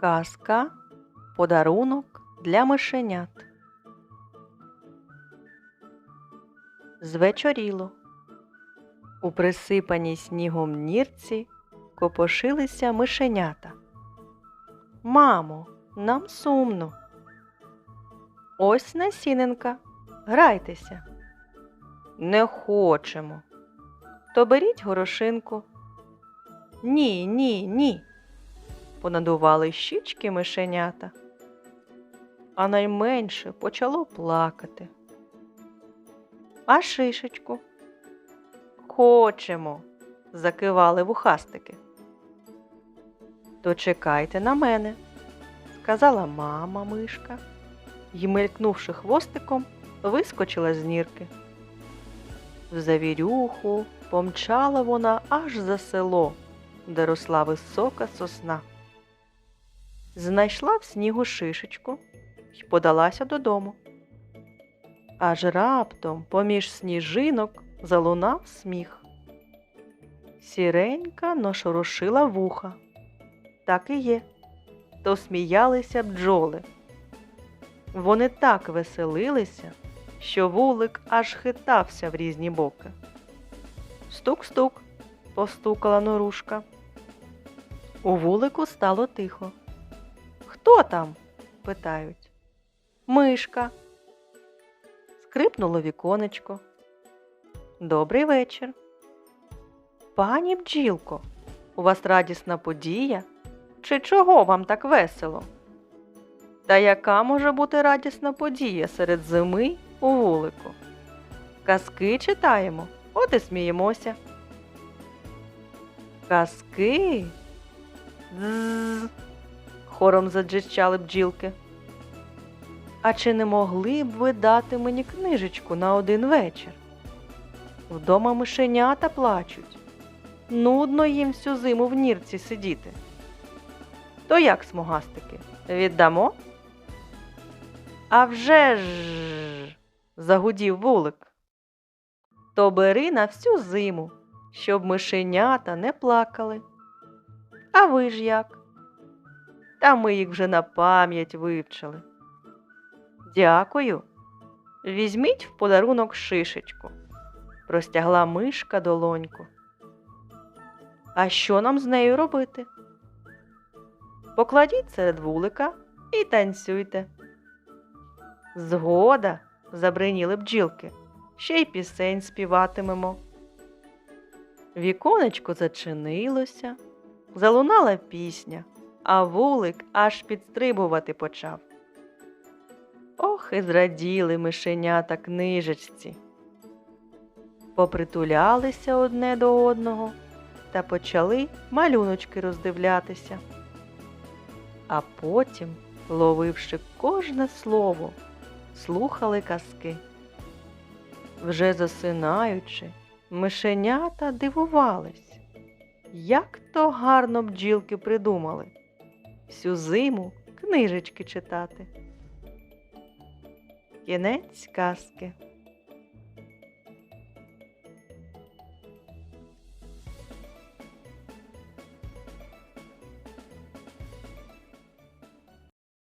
Казка Подарунок для мишенят. Звечоріло. У присипаній снігом нірці копошилися мишенята. Мамо, нам сумно. Ось насінинка. Грайтеся. Не хочемо. То беріть горошинку. Ні, ні, ні. Понадували щічки мишенята. А найменше почало плакати. А шишечку? Хочемо, закивали вухастики. То чекайте на мене, сказала мама мишка й, мелькнувши хвостиком, вискочила з нірки. В завірюху помчала вона аж за село, де росла висока сосна. Знайшла в снігу шишечку й подалася додому. Аж раптом поміж сніжинок залунав сміх. Сіренька нашорошила вуха. Так і є. То сміялися бджоли. Вони так веселилися, що вулик аж хитався в різні боки. Стук-стук, постукала норушка. У вулику стало тихо. Хто там? питають. Мишка. Скрипнуло віконечко. Добрий вечір. Пані бджілко, у вас радісна подія? Чи чого вам так весело? Та яка може бути радісна подія серед зими у вулику? Казки читаємо, от і сміємося. Казки? Дзз. Хором заджищали бджілки. А чи не могли б ви дати мені книжечку на один вечір? Вдома мишенята плачуть. Нудно їм всю зиму в нірці сидіти. То як, смугастики, віддамо? А вже ж загудів вулик. То бери на всю зиму, щоб мишенята не плакали. А ви ж як? Та ми їх вже на пам'ять вивчили. Дякую. Візьміть в подарунок шишечку, простягла мишка долоньку. А що нам з нею робити? Покладіть серед вулика і танцюйте. Згода, забриніли бджілки, ще й пісень співатимемо. Віконечко зачинилося, залунала пісня, а вулик аж підстрибувати почав. Ох, і зраділи мишенята книжечці. Попритулялися одне до одного та почали малюночки роздивлятися. А потім, ловивши кожне слово, слухали казки. Вже засинаючи, мишенята дивувались, як то гарно бджілки придумали всю зиму книжечки читати. Кінець казки.